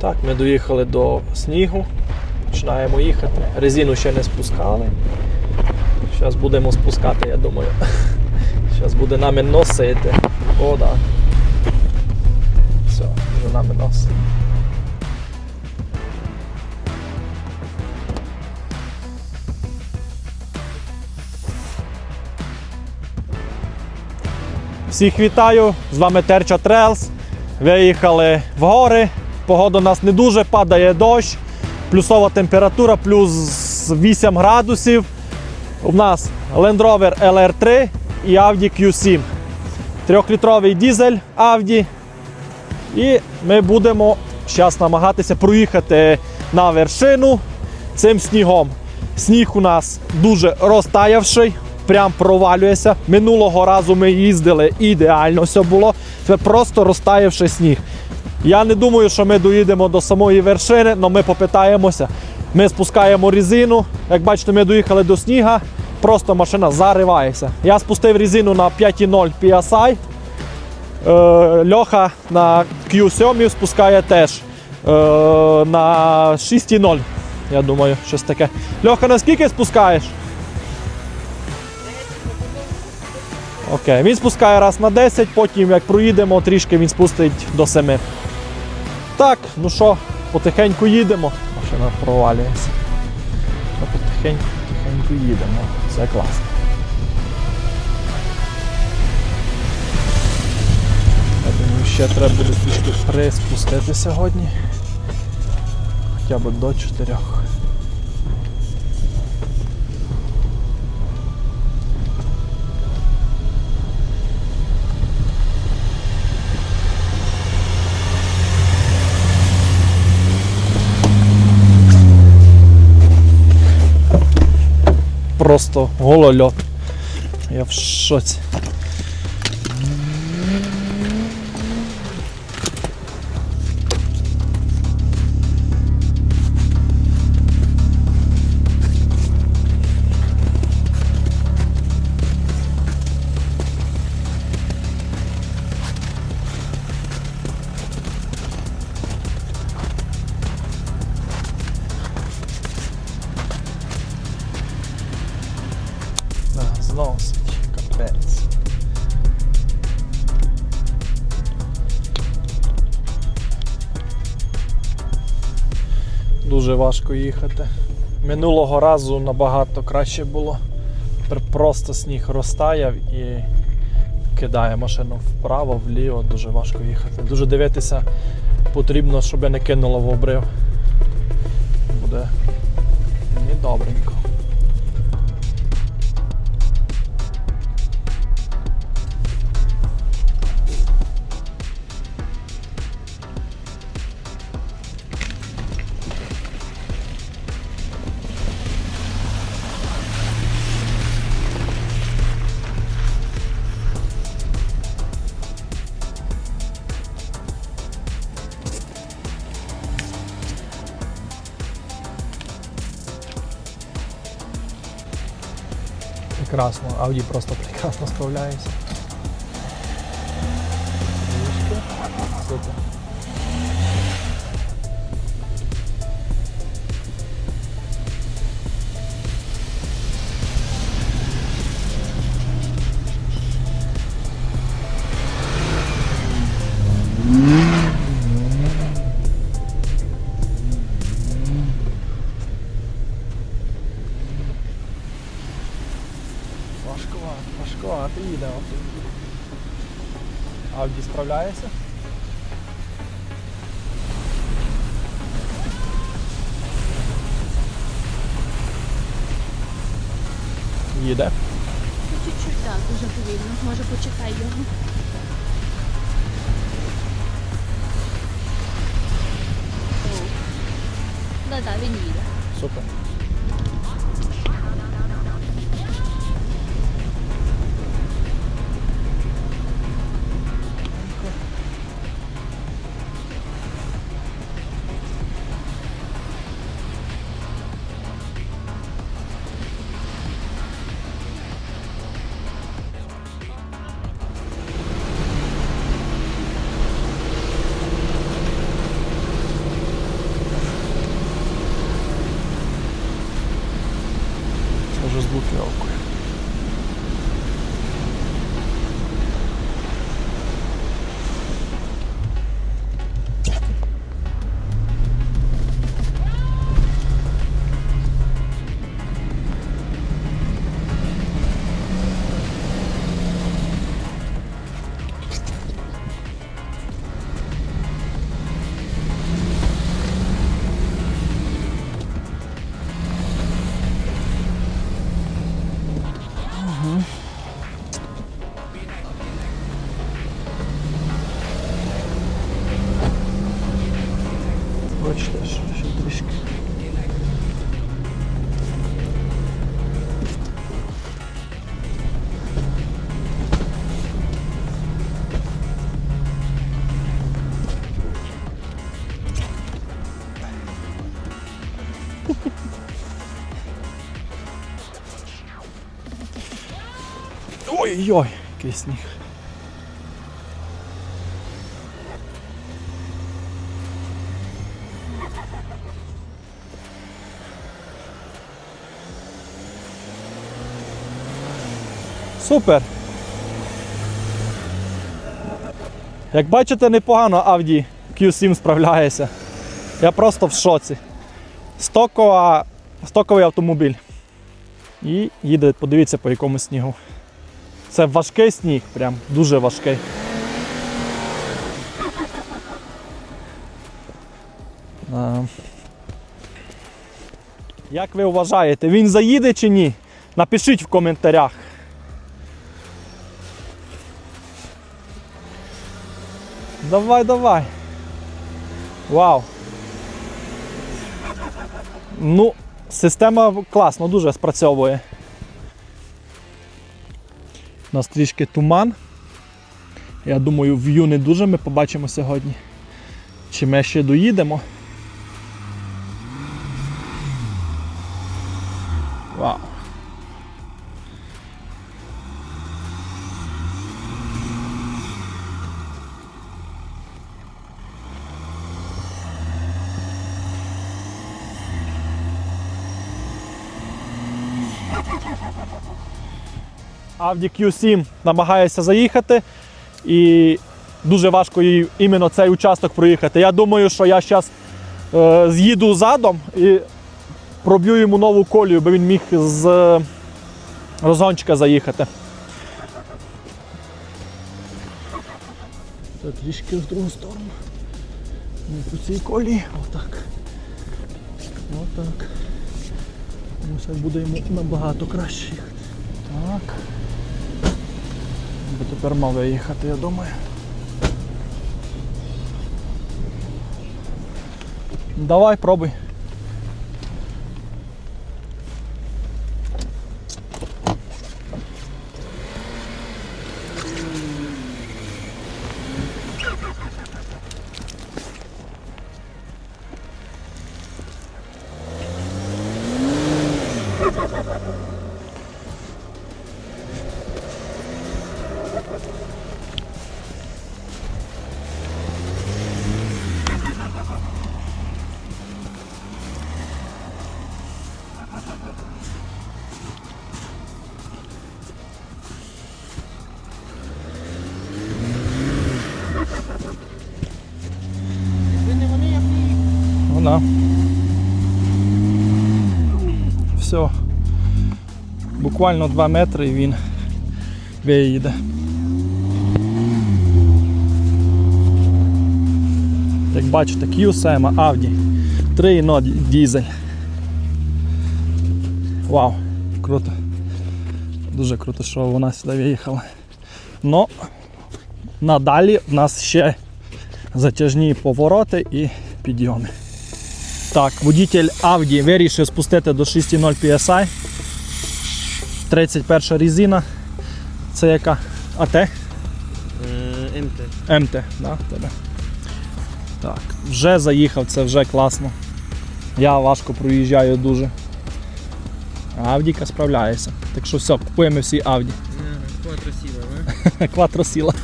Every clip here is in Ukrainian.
Так, ми доїхали до снігу. Починаємо їхати. Резину ще не спускали. Зараз будемо спускати, я думаю. Зараз буде нами носити. О, да. Все, вже нами носить. Всіх вітаю! З вами Терча Трелс. Виїхали в гори. Погода у нас не дуже, падає дощ, плюсова температура, плюс 8 градусів. У нас Land Rover LR3 і Audi Q7. Трьохлітровий дізель Audi. І ми будемо зараз намагатися проїхати на вершину цим снігом. Сніг у нас дуже розтаявший, прям провалюється. Минулого разу ми їздили ідеально все було. Це просто розтаявший сніг. Я не думаю, що ми доїдемо до самої вершини, але ми попитаємося. Ми спускаємо резину. Як бачите, ми доїхали до сніга, просто машина заривається. Я спустив резину на 5,0 PSI. Е, Льоха на Q7 спускає теж е, на 6,0. Я думаю, щось таке. Льоха, на скільки спускаєш? Окей, він спускає раз на 10, потім як проїдемо, трішки він спустить до 7. Так, ну що, потихеньку їдемо. Машина провалюється. Потихеньку, потихеньку їдемо. Це класно. Я думаю, ще треба буде трішки приспустити сьогодні. Хоча б до 4. Просто голольот. Я в шоці. Важко їхати. Минулого разу набагато краще було. Тепер просто сніг розтаяв і кидає машину вправо, вліво, дуже важко їхати. Дуже дивитися потрібно, щоб не кинуло в обрив. Буде недобренько. Audi просто прекрасно справляється. Супер. Авді справляється? Їде. Чуть-чуть так, дуже повільно. Може почекай його. О. Да-да, він їде. Ой-ой, який сніг. Супер. Як бачите, непогано Audi Q7 справляється. Я просто в шоці. Стокова, стоковий автомобіль. І їде, подивіться по якому снігу. Це важкий сніг, прям дуже важкий. Як ви вважаєте, він заїде чи ні? Напишіть в коментарях. Давай, давай. Вау. Ну, система класно дуже спрацьовує. У нас трішки туман. Я думаю, в'ю не дуже ми побачимо сьогодні. Чи ми ще доїдемо? Audi Q7 намагається заїхати і дуже важко їй іменно цей участок проїхати. Я думаю, що я зараз е, з'їду задом і проб'ю йому нову колію, бо він міг з е, розгончика заїхати. Це трішки в другу сторону. Не по цій колії. Отак. Отак. Так буде йому набагато краще їхати. Так. Бо тепер мав їхати, я думаю. Давай, пробуй. Буквально 2 метри і він виїде. Як бачите, Q7 Audi 3.0 дізель. Вау, круто. Дуже круто, що вона сюди виїхала. Но надалі в нас ще затяжні повороти і підйоми. Так, водитель Audi вирішив спустити до 6.0 PSI. 31 різина. Це яка? АТ? Е, МТ. МТ, да, тебе. Так, вже заїхав, це вже класно. Я важко проїжджаю дуже. Авдіка справляється. Так що все, купуємо всі Audi. Кватро сіла, да? Кватросіла.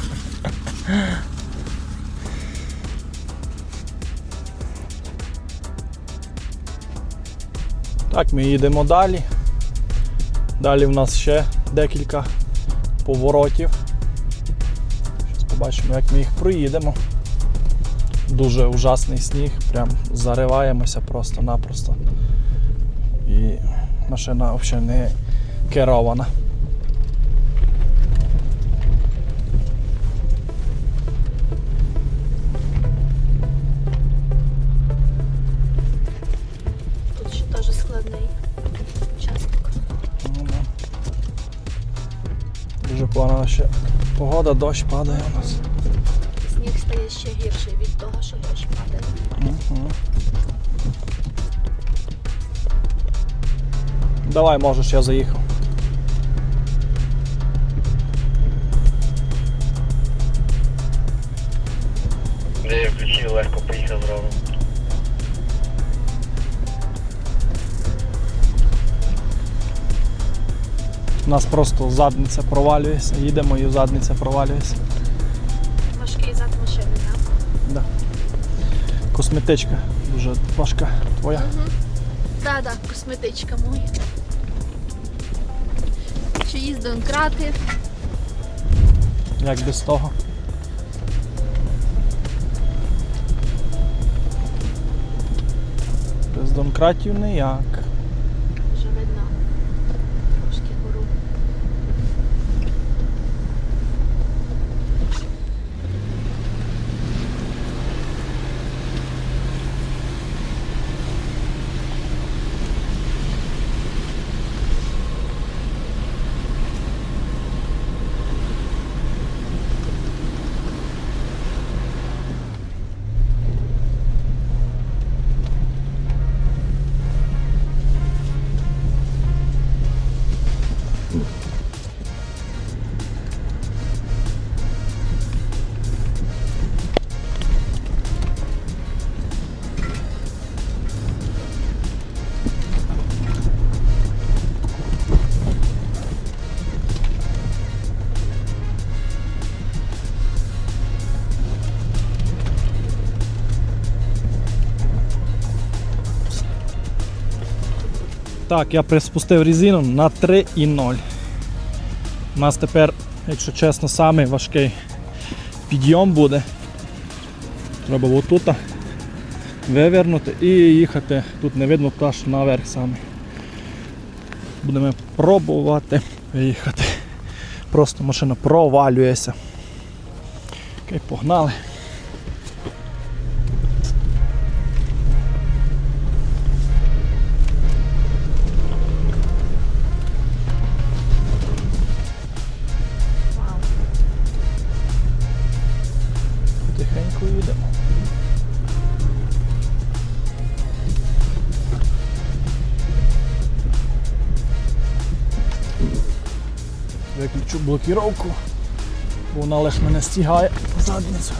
Так, ми їдемо далі. Далі в нас ще декілька поворотів. Зараз побачимо, як ми їх проїдемо. Дуже ужасний сніг, прям зариваємося просто-напросто. І машина взагалі не керована. Дуже погана ще погода, дощ падає у нас. сніг стає ще гірший від того, що дощ падає. Мгм. Давай, можеш, я заїхав. Нас просто задниця провалюється, їдемо і задниця провалюється. Важкий зад машини, так? Да. Косметичка дуже важка твоя. Так, так, косметичка моя. Чи їздив крати? Як без того. Без домкратів ніяк. Так, я приспустив резину на 3,0. У нас тепер, якщо чесно, самий важкий підйом буде. Треба отут вивернути і їхати. Тут не видно аж наверх саме. Будемо пробувати виїхати. Просто машина провалюється. Окей, погнали. Блокіровку, вона лише мене стігає задницю.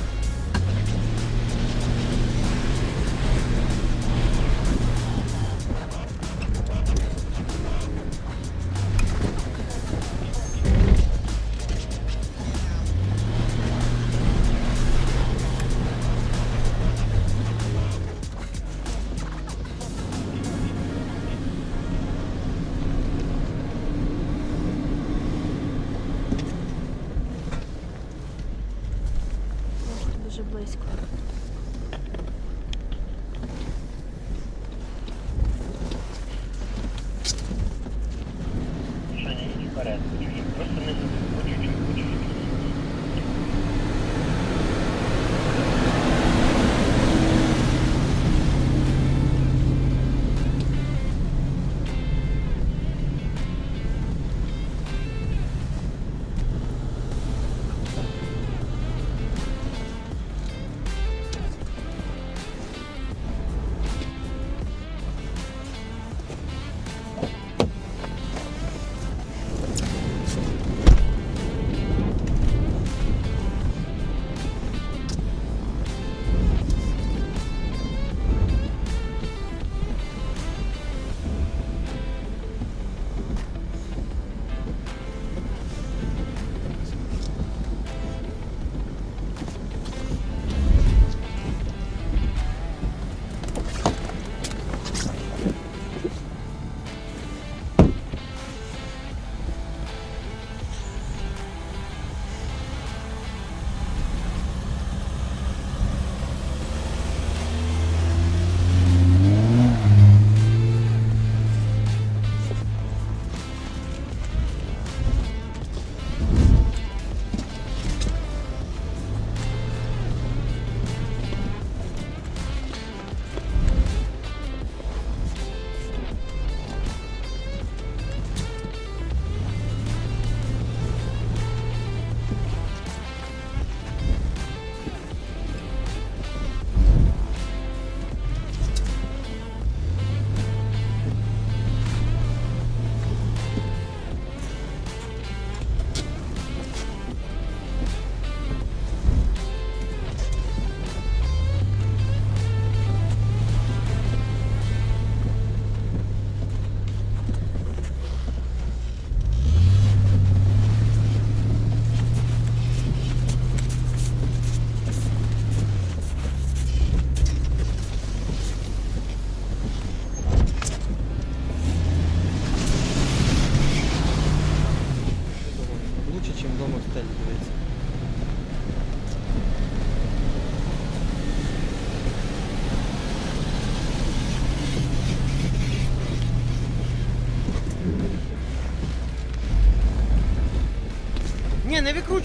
Близько.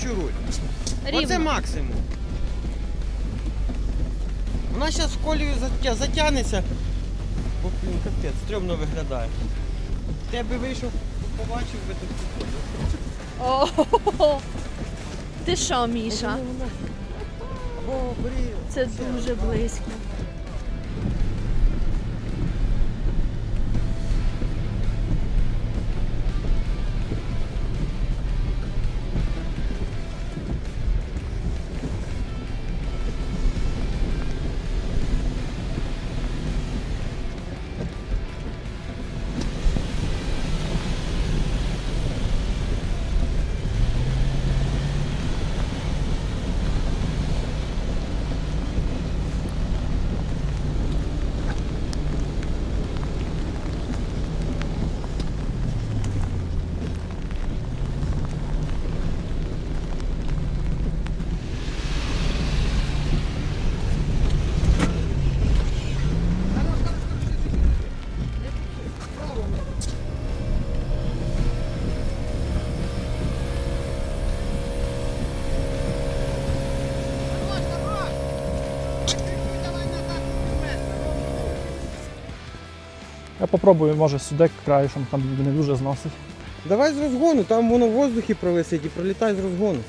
Руль. Рівно. Оце максимум. Вона зараз в колію затя- затягнеться. Бо, блін, капець, стрьомно виглядає. Ти би вийшов, побачив би тут. О, Ти що, Міша? О, бери. Це дуже близько. Я попробую, може, сюди краєшом, там не дуже зносить. Давай з розгону, там воно в воздухі провисить і пролітай з розгону.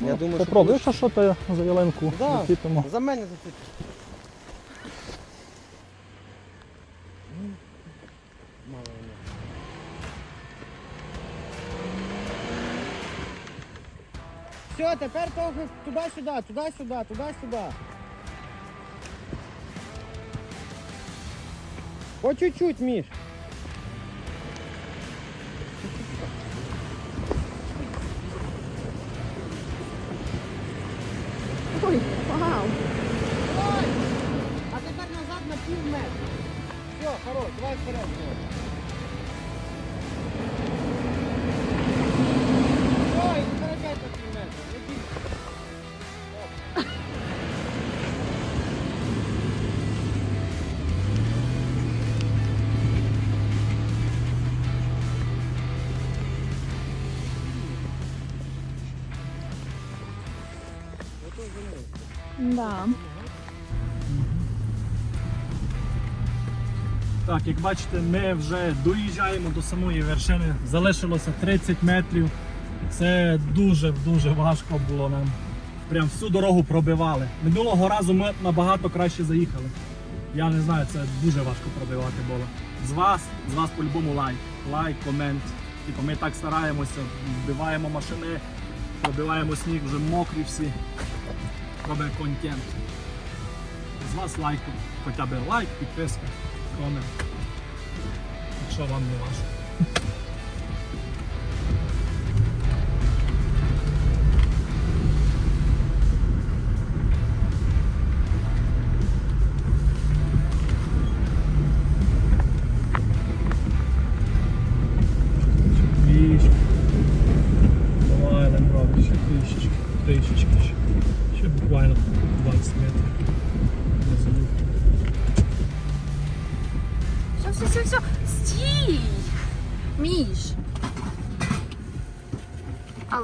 Я Ну, думаю, що попробую, що, що то за ялинку Да. закріпимо. За мене. Мало. Все, тепер трохи туди-сюди, туди-сюди, туди-сюди. По чуть-чуть, Міш. Ой, вау. А тепер назад на пів метра. Все, хорош, давай вперед. Да. Так, як бачите, ми вже доїжджаємо до самої вершини. Залишилося 30 метрів. Це дуже-дуже важко було нам. Прям всю дорогу пробивали. Минулого разу ми набагато краще заїхали. Я не знаю, це дуже важко пробивати було. З вас, з вас по-любому лайк. Лайк, комент. Типу, ми так стараємося, вбиваємо машини, пробиваємо сніг, вже мокрі всі. Робимо контент. З вас лайком. хоча б лайк, підписка, комент. Якщо вам не важко.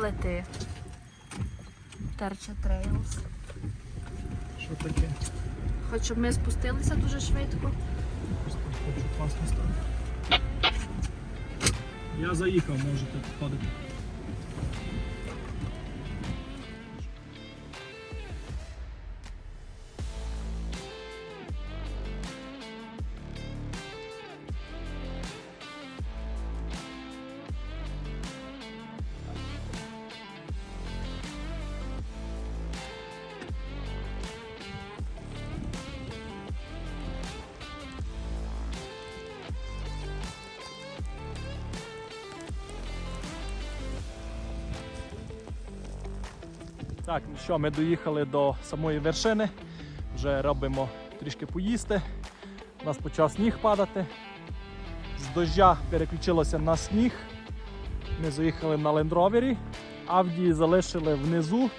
Але. Терча трейлс. Що таке? Хоч щоб ми спустилися дуже швидко. Хочу класно стати. Я заїхав, можете підходити. Так, ну що, ми доїхали до самої вершини. Вже робимо трішки поїсти. У нас почав сніг падати. З дождя переключилося на сніг. Ми заїхали на лендровері. Авді залишили внизу,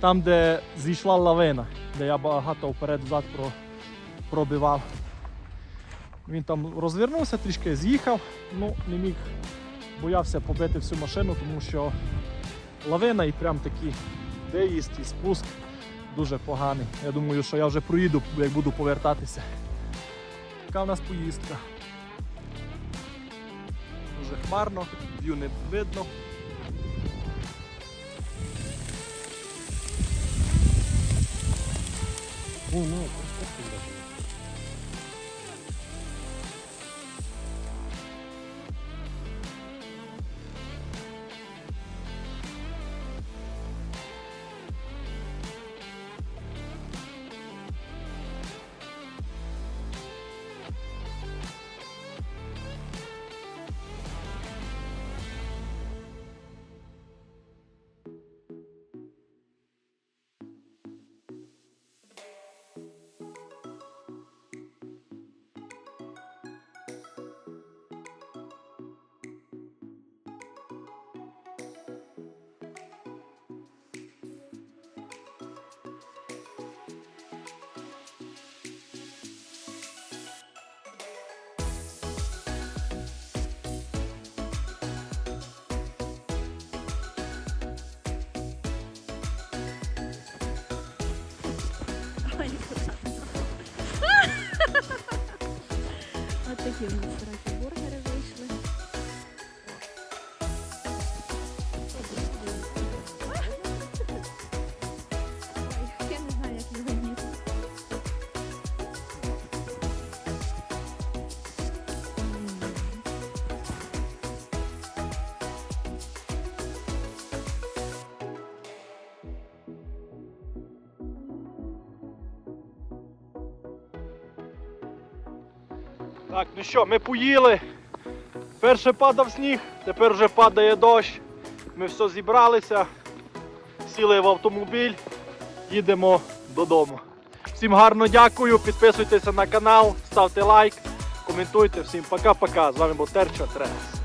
там, де зійшла лавина, де я багато вперед-взад пробивав. Він там розвернувся, трішки з'їхав, ну не міг, боявся побити всю машину, тому що лавина і прям такий виїзд і спуск дуже поганий. Я думаю, що я вже проїду, як буду повертатися. Така в нас поїздка. Дуже хмарно, в'ю не видно. Ну, ну, От такі в нас Так, ну що, ми поїли. Перше падав сніг, тепер вже падає дощ. Ми все зібралися, сіли в автомобіль, їдемо додому. Всім гарно дякую, підписуйтеся на канал, ставте лайк, коментуйте. Всім пока-пока. З вами був Терча Трес.